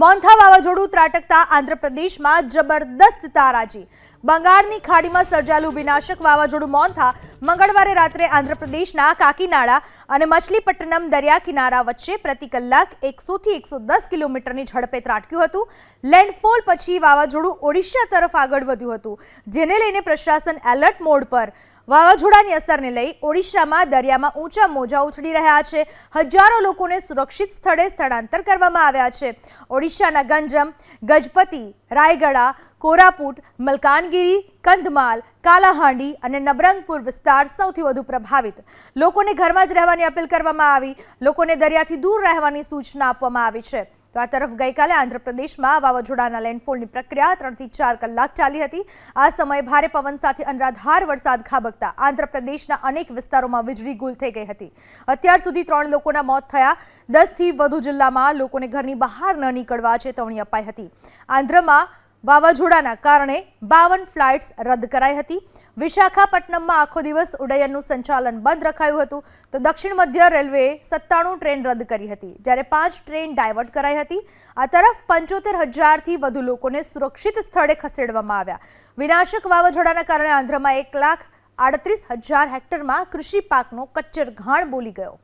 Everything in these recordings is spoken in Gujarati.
મોન્થા વાવાઝોડું ત્રાટકતા આંધ્રપ્રદેશમાં જબરદસ્ત તારાજી. બંગાળની ખાડીમાં સર્જાયેલું વિનાશક વાવાઝોડું મોન્થા મંગળવારે રાત્રે આંધ્રપ્રદેશના કાકીનાડા અને મછલીપટ્ટનમ દરિયા કિનારા વચ્ચે પ્રતિ કલાક એકસોથી એકસો દસ કિલોમીટરની ઝડપે ત્રાટક્યું હતું. લેન્ડફોલ પછી વાવાઝોડું ઓડિશા તરફ આગળ વધ્યું હતું, જેને લઈને પ્રશાસન એલર્ટ મોડ પર વાવાઝોડાની અસરને લઈ ઓડિશામાં દરિયામાં ઊંચા મોજા ઉછળી રહ્યા છે. હજારો લોકોને સુરક્ષિત સ્થળે સ્થળાંતર કરવામાં આવ્યા છે. ઓડિશાના ગંજમ, ગજપતિ, રાયગડા કોરાપુટ, મલકાનગીરી, કંધમાલ, કાલાહાંડી અને નબરંગપુર વિસ્તાર સૌથી વધુ પ્રભાવિત. લોકોને ઘરમાં જ રહેવાની અપીલ કરવામાં આવી. લોકોને દરિયાથી દૂર રહેવાની સૂચના આપવામાં આવી છે. તો આ તરફ ગઈકાલે આંધ્રપ્રદેશમાં વાવાઝોડાના લેન્ડફોલની પ્રક્રિયા ત્રણથી ચાર કલાક ચાલી હતી. આ સમયે ભારે પવન સાથે અનરાધાર વરસાદ ખાબકતા આંધ્રપ્રદેશના અનેક વિસ્તારોમાં વીજળી ગુલ થઈ ગઈ હતી. અત્યાર સુધી ત્રણ લોકોના મોત થયા. દસથી વધુ જિલ્લામાં લોકોને ઘરની બહાર ન નીકળવા ચેતવણી અપાઈ હતી. આંધ્રમાં વાવાઝોડાના કારણે બાવન ફ્લાઇટ્સ રદ કરાઈ હતી. વિશાખાપટ્ટનમમાં આખો દિવસ ઉડ્ડયનનું સંચાલન બંધ રખાયું હતું. તો દક્ષિણ મધ્ય રેલવેએ સત્તાણું ટ્રેન રદ કરી હતી, જ્યારે પાંચ ટ્રેન ડાયવર્ટ કરાઈ હતી. આ તરફ પંચોતેર હજારથી વધુ લોકોને સુરક્ષિત સ્થળે ખસેડવામાં આવ્યા. વિનાશક વાવાઝોડાના કારણે આંધ્રમાં એક લાખ આડત્રીસ હજાર હેક્ટરમાં કૃષિ પાકનો કચ્ચર ઘાણ બોલી ગયો.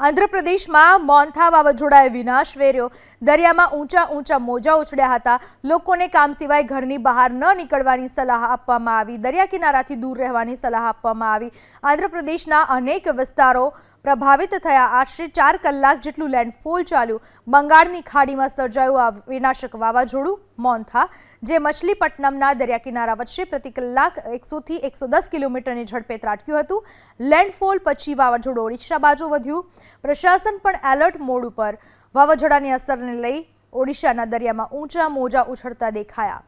આંધ્રપ્રદેશમાં મોન્થા વાવાઝોડાએ વિનાશ વેર્યો. દરિયામાં ઊંચા ઊંચા મોજા ઉછળ્યા હતા. લોકોને કામ સિવાય ઘરની બહાર ન નીકળવાની સલાહ આપવામાં આવી. દરિયા કિનારાથી દૂર રહેવાની સલાહ આપવામાં આવી. આંધ્રપ્રદેશના અનેક વિસ્તારો પ્રભાવિત થયા. આશરે ચાર કલાક જેટલું લેન્ડફોલ ચાલ્યું. બંગાળની ખાડીમાં સર્જાયું આ વિનાશક વાવાઝોડું. મોન્થા જે મછલીપટ્ટનમના દરિયા કિનારા વચ્ચે પ્રતિ કલાક એકસોથી એકસો દસ કિલોમીટરની ઝડપે ત્રાટક્યું હતું. લેન્ડફોલ પછી વાવાઝોડું ઓડિશા બાજુ વધ્યું. પ્રશાસન પણ એલર્ટ મોડ ઉપર. વાવાઝોડાની અસરને લઈ ઓડિશાના દરિયામાં ઊંચા મોજા ઉછળતા દેખાયા.